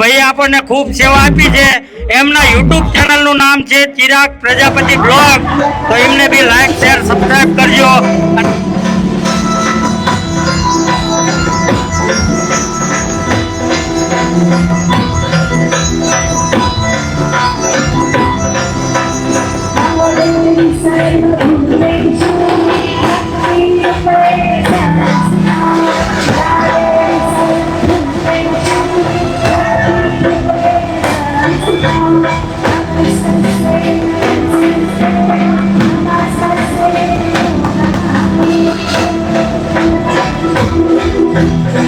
ભાઈ આપણને ખૂબ સેવા આપી છે. એમના યુટ્યુબ ચેનલનું નામ છે ચિરાગ પ્રજાપતિ બ્લોગ. તો એમને બી લાઈક શેર સબસ્ક્રાઈબ કરજો. Yeah.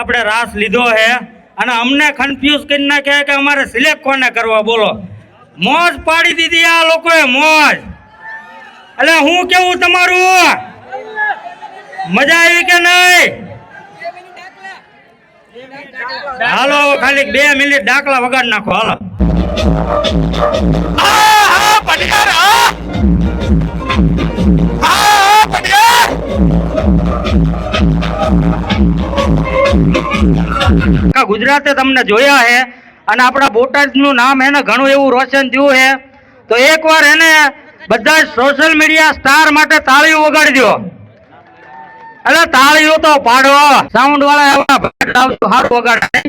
આપણે રાસ લીધો છે અને અમને કન્ફ્યુઝ કરી નાખે કે અમારે સિલેક્ટ કોને કરવા બોલો. મોજ પાડી દીધી આ લોકોએ મોજ. એટલે હું કેવું તમારું? મજા આવી કે નહીં? હાલો ખાલી બે મિનિટ ડાકલા વગાડ નાખો હાલો. આ, પટિયાર, આ! ગુજરાતે તમને જોયા છે અને આપણા બોટાદનું નામ એને ઘણું એવું રોશન થયું છે તો એકવાર એને બધા સોશિયલ મીડિયા સ્ટાર માટે તાળીઓ વગાડજો. એટલે તાળીઓ તો પાડો. સાઉન્ડ વાળા આવતું હારું વગાડે.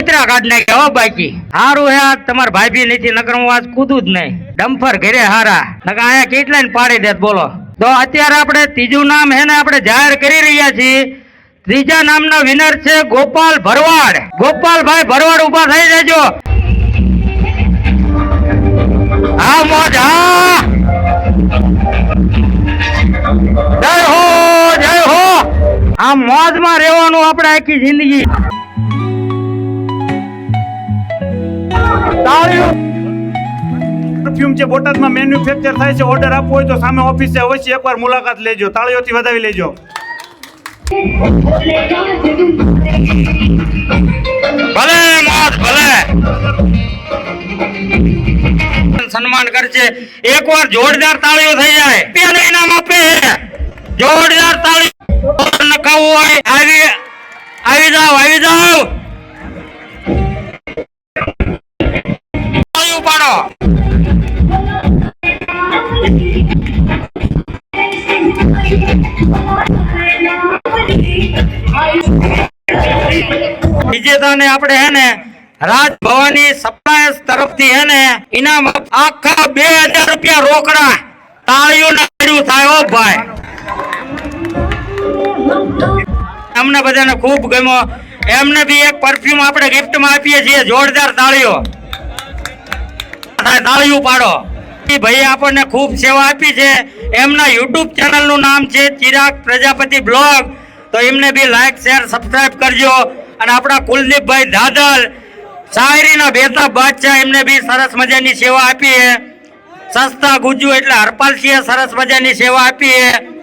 ચિત્રા કાઢ નાખે હો બાકી. હારું હે આજ તમારા ભાઈ ભાભી નથી નકર હું આજ કૂદું જ નહીં. ડમ્ફર ઘરે હારા. નકર અહીંયા કેટલા ને પાડી દેત બોલો. તો અત્યારે આપણે ત્રીજું નામ હે આપણે જાહેર કરી રહ્યા છીએ. ત્રીજા નામના વિનર છે ગોપાલ ભરવાડ. ગોપાલભાઈ ભરવાડ ઊભા થઈ જજો હા જય હો જય હો. આ મોજમાં રહેવાનું આપણે આખી જિંદગી. પરફ્યુમ જે બોટાદમાં મેન્યુફેક્ચર થાય છે ઓર્ડર આપવો હોય તો સામે ઓફિસે અવશ્ય એકવાર મુલાકાત લેજો. તાળીઓથી વધાવી લેજો. ભલે મોજ ભલે. સન્માન કરશે. એકવાર જોરદાર તાળીઓ થઈ જાય. પેલું ઇનામ આપે જોરદાર તાળી નખાવું હોય. આવી આવી જાઓ આવી જાઓ. તાળી ઉપાડો આપણે હે ને રાજભવાની સપ્લાયર્સ તરફથી હે ને ઇનામ આખા બે રૂપિયા રોકડા તાળીઓના કર્યું થાય ઓ ભાઈ. અમને બધાને ખૂબ ગમ્યો. એમને બી એક પરફ્યુમ આપણે ગિફ્ટમાં આપીએ છીએ, જોરદાર તાળીઓ. તાળીઓ પાડો. ભાઈ આપણને ખૂબ સેવા આપી છે. એમના યુટ્યુબ ચેનલનું નામ છે ચિરાગ પ્રજાપતિ બ્લોગ. તો એમને બી લાઈક શેર સબસ્ક્રાઈબ કરજો. અને આપણા કુલદીપભાઈ દાદલ શાયરીના બેતા બાદશાહ એમને બી સરસ મજાની સેવા આપી છે. સસ્તા ગુજ્જુ એટલે હરપાલસિંહે સરસ મજાની સેવા આપી છે.